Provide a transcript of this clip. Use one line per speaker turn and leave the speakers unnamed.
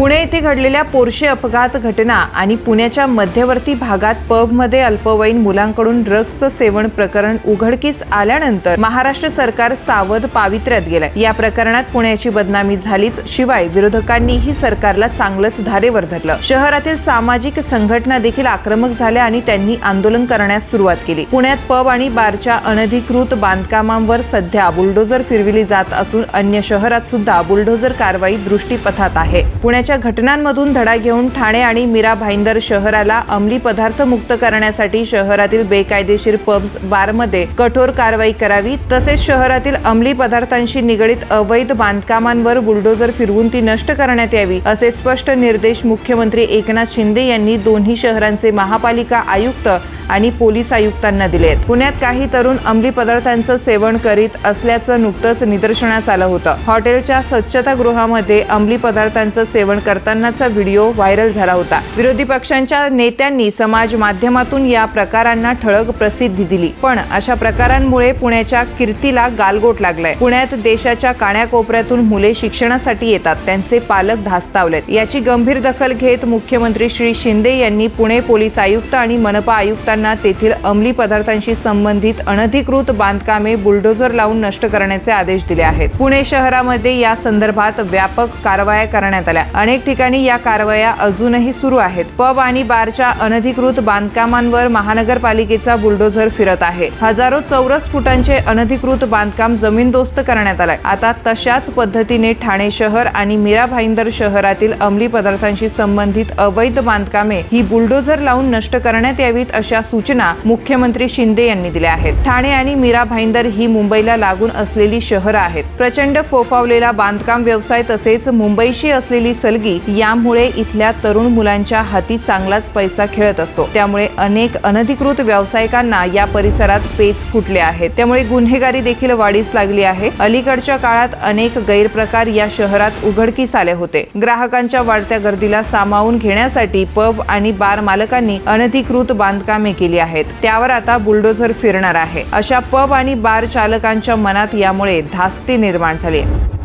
पुणे येथे घडलेल्या पोरशे अपघात घटना आणि पुण्याच्या मध्यवर्ती भागात पबमध्ये अल्पवयीन मुलांकडून ड्रग्जचं सेवन प्रकरण उघडकीस आल्यानंतर महाराष्ट्र सरकार सावध पावित्र्यात गेलंय. या प्रकरणात पुण्याची बदनामी झालीच शिवाय विरोधकांनीही सरकारला चांगलंच धारेवर धरलं. शहरातील सामाजिक संघटना देखील आक्रमक झाल्या आणि त्यांनी आंदोलन करण्यास सुरुवात केली. पुण्यात पब आणि बारच्या अनधिकृत बांधकामांवर सध्या बुलडोजर फिरविली जात असून अन्य शहरात सुद्धा बुलडोजर कारवाई दृष्टीपथात आहे. पुण्याच्या घटनांमधून धडा घेऊन ठाणे आणि मीरा भाईंदर शहराला अंमली पदार्थ मुक्त करण्यासाठी शहरातील बेकायदेशीर पब्स बारमध्ये कठोर कारवाई करावी तसेच शहरातील अंमली पदार्थांशी निगडीत अवैध बांधकामांवर बुलडोजर फिरवून ती नष्ट करण्यात यावी असे स्पष्ट निर्देश मुख्यमंत्री एकनाथ शिंदे यांनी दोन्ही शहरांचे महापालिका आयुक्त आणि पोलीस आयुक्तांना दिलेत. पुण्यात काही तरुण अंमली पदार्थांचं सेवन करीत असल्याचं नुकतंच निदर्शनास आलं होतं. हॉटेलच्या स्वच्छतागृहामध्ये अंमली पदार्थांचं सेवन करतानाचा व्हिडिओ व्हायरल झाला होता. विरोधी पक्षांच्या नेत्यांनी समाज माध्यमातून या प्रकारांना ठळक प्रसिद्धी दिली. पण अशा प्रकारांमुळे पुण्याच्या कीर्तीला गालगोट लागलाय. पुण्यात देशाच्या काण्याकोपऱ्यातून मुले शिक्षणासाठी येतात. त्यांचे पालक धास्तावलेत. याची गंभीर दखल घेत मुख्यमंत्री श्री शिंदे यांनी पुणे पोलीस आयुक्त आणि मनपा आयुक्तांना तेथील अंमली पदार्थांशी संबंधित अनधिकृत बांधकामे बुलडोजर लावून नष्ट करण्याचे आदेश दिले आहेत. पुणे शहरामध्ये या संदर्भात व्यापक कारवाया करण्यात आल्या. अनेक ठिकाणी या कारवाया अजूनही सुरू आहेत. पब आणि बारच्या अनधिकृत बांधकामांवर महानगरपालिकेचा बुलडोझर फिरत आहे. हजारो चौरस फुटांचे अनधिकृत बांधकाम जमीनदोस्त करण्यात आलंय. आता तशाच पद्धतीने ठाणे शहर आणि मीरा भाईंदर शहरातील अंमली पदार्थांशी संबंधित अवैध बांधकामे ही बुलडोझर लावून नष्ट करण्यात यावीत अशा सूचना मुख्यमंत्री शिंदे यांनी दिल्या आहेत. ठाणे आणि मीरा भाईंदर ही मुंबईला लागून असलेली शहरं आहेत. प्रचंड फोफावलेला बांधकाम व्यवसाय तसेच मुंबईशी असलेली सलगी यामुळे इथल्या तरुण मुलांच्या हाती चांगलाच पैसा खेळत असतो. त्यामुळे अनेक अनधिकृत व्यावसायिकांना या परिसरात पेच फुटले आहेत त्यामुळे गुन्हेगारी देखील वाढीस लागली आहे. अलीकडच्या काळात अनेक गैरप्रकार या शहरात उघडकीस आले होते. ग्राहकांच्या वाढत्या गर्दीला सामावून घेण्यासाठी पब आणि बार मालकांनी अनधिकृत बांधकामे केली आहेत. त्यावर आता बुलडोझर फिरणार आहे. अशा पब आणि बार चालकांच्या मनात यामुळे धास्ती निर्माण झाली आहे.